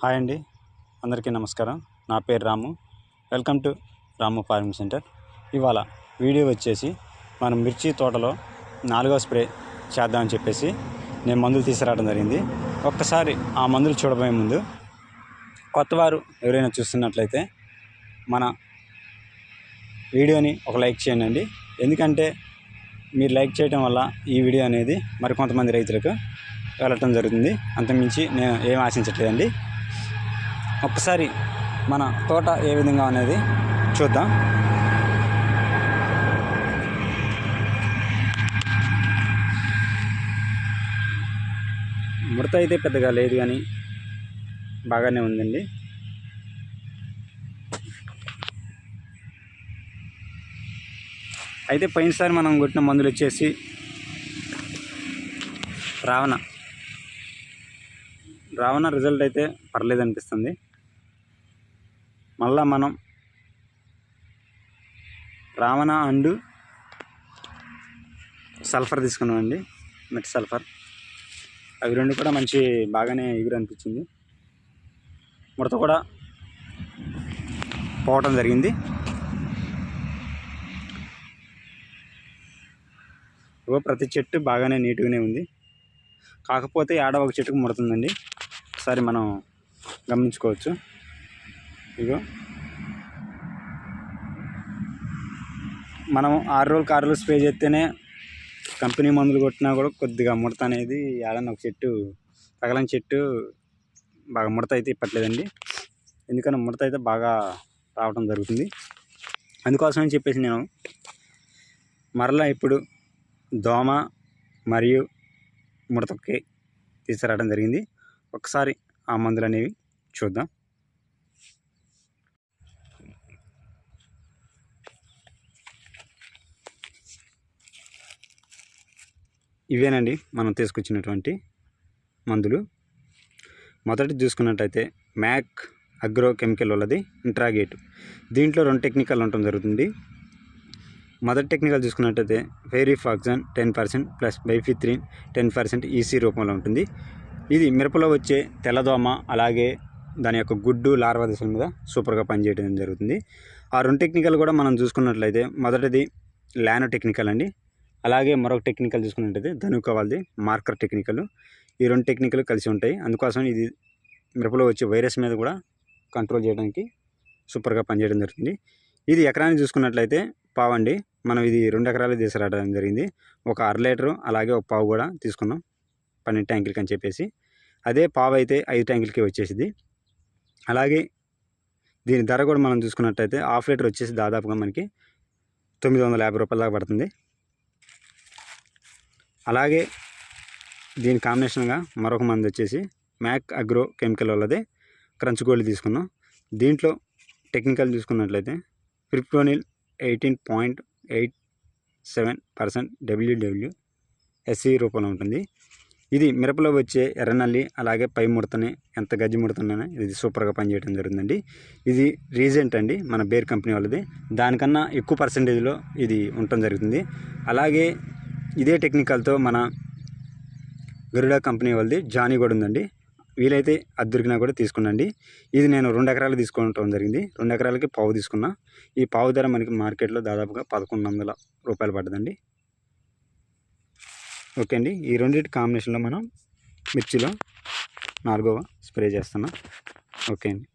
Hi అండి. అందరికీ నమస్కారం. నా పేరు Ramu. Welcome to Ramu farming centre. ఇవాళ వీడియో వచ్చేసి మనం మిర్చి తోటలో నాలుగో స్ప్రే చేద్దామని చెప్పేసి నేను మందులు తీసుకురావడం జరిగింది. ఒక్కసారి ఆ మందులు చూడబోయే ముందు కొత్తవారు ఎవరైనా చూస్తున్నట్లయితే మన వీడియోని ఒక లైక్ చేయండి. ఎందుకంటే మీరు లైక్ చేయడం వల్ల ఈ వీడియో అనేది మరికొంతమంది రైతులకు వెళ్ళటం జరుగుతుంది. అంతమించి నేను ఏం ఆశించట్లేదండి. ఒకసారి మన తోట ఏ విధంగా అనేది చూద్దాం. ముడత అయితే పెద్దగా లేదు కానీ బాగానే ఉందండి. అయితే పోయినసారి మనం కొట్టిన మందులు వచ్చేసి రావణ. రావణ రిజల్ట్ అయితే పర్లేదు అనిపిస్తుంది మళ్ళా మనం రావణ అండ్ సల్ఫర్ తీసుకున్నామండి మెట్ సల్ఫర్. అవి రెండు కూడా మంచి బాగానే ఎగురు అనిపించింది ముడత కూడా పోవటం జరిగింది. ఇగో ప్రతి చెట్టు బాగానే నీట్గానే ఉంది. కాకపోతే ఆడ ఒక చెట్టుకు ముడుతుందండి. ఒకసారి మనం గమనించుకోవచ్చు. ఇగో. మనం ఆరు రోజులు ఆరు రోజులు స్ప్రే చేస్తేనే కంపెనీ మందులు కొట్టినా కూడా కొద్దిగా ముడత అనేది ఏడన్నా ఒక చెట్టు తగలని చెట్టు బాగా ముడత అయితే ఇప్పట్లేదండి. ఎందుకంటే ముడత అయితే బాగా రావడం జరుగుతుంది. అందుకోసమని చెప్పేసి నేను మరలా ఇప్పుడు దోమ మరియు ముడతకి తీసుకురావడం జరిగింది. ఒకసారి ఆ మందులు అనేవి చూద్దాం. ఇవేనండి మనం తీసుకొచ్చినటువంటి మందులు. మొదటి చూసుకున్నట్టయితే మ్యాక్ అగ్రో కెమికల్ వాళ్ళది ఇంట్రాగేట్. దీంట్లో రెండు టెక్నికల్ ఉండటం జరుగుతుంది. మొదటి టెక్నికల్ చూసుకున్నట్టయితే ఫెయిరిఫాక్సన్ ten percent plus bifenthrin ten percent EC రూపంలో ఉంటుంది. ఇది మిరపలో వచ్చే తెల్లదోమ అలాగే దాని యొక్క గుడ్డు లార్వా దశల మీద సూపర్గా పనిచేయడం జరుగుతుంది. ఆ రెండు టెక్నికల్ కూడా మనం చూసుకున్నట్లయితే మొదటిది ల్యానో టెక్నికల్ అండి. అలాగే మరొక టెక్నికల్ చూసుకున్నట్టయితే ధనుక వాళ్ళది మార్కర్ టెక్నికల్. ఈ రెండు టెక్నికల్ కలిసి ఉంటాయి. అందుకోసం ఇది మిరపలో వచ్చే వైరస్ మీద కూడా కంట్రోల్ చేయడానికి సూపర్గా పనిచేయడం జరుగుతుంది. ఇది ఎకరాన్ని చూసుకున్నట్లయితే పావండి మనం ఇది రెండు ఎకరాలు తీసుకురావడం జరిగింది. ఒక అర లీటరు అలాగే ఒక పావు కూడా తీసుకున్నాం. పన్నెండు ట్యాంకులకి అని చెప్పేసి. అదే పావు అయితే ఐదు ట్యాంకులకి వచ్చేసింది అలాగే దీని ధర కూడా మనం చూసుకున్నట్టయితే హాఫ్ లీటర్ వచ్చేసి దాదాపుగా మనకి తొమ్మిది వందల యాభై రూపాయల దాకా పడుతుంది. అలాగే దీని కాంబినేషన్గా మరొక మంది వచ్చేసి మ్యాక్ అగ్రో కెమికల్ వాళ్ళదే క్రంచ్ గోల్డ్ తీసుకున్నాం. దీంట్లో టెక్నికల్ చూసుకున్నట్లయితే fipronil eighteen point eight seven percent WW SC రూపంలో ఉంటుంది. ఇది మిరపలో వచ్చే ఎర్రనల్లి అలాగే పై ముడతని ఎంత గజ్జి ముడతనే ఇది సూపర్గా పనిచేయడం జరుగుతుందండి. ఇది రీజెంట్ అండి మన బేర్ కంపెనీ వాళ్ళది. దానికన్నా ఎక్కువ పర్సంటేజ్లో ఇది ఉండటం జరుగుతుంది. అలాగే ఇదే టెక్నికల్తో మన గరుడా కంపెనీ వాళ్ళది జానీ కూడా ఉందండి. వీలైతే అది దొరికినా కూడా తీసుకున్నాండి ఇది నేను రెండు ఎకరాలు తీసుకోవటం జరిగింది. రెండు ఎకరాలకి పావు తీసుకున్నా. ఈ పావు ధర మనకి మార్కెట్లో దాదాపుగా పదకొండు వందల రూపాయలు పడ్డదండి. ఓకే అండి. ఈ రెండింటి కాంబినేషన్లో మనం మిర్చిలో నాలుగవ స్ప్రే చేస్తున్నాం. ఓకే అండి.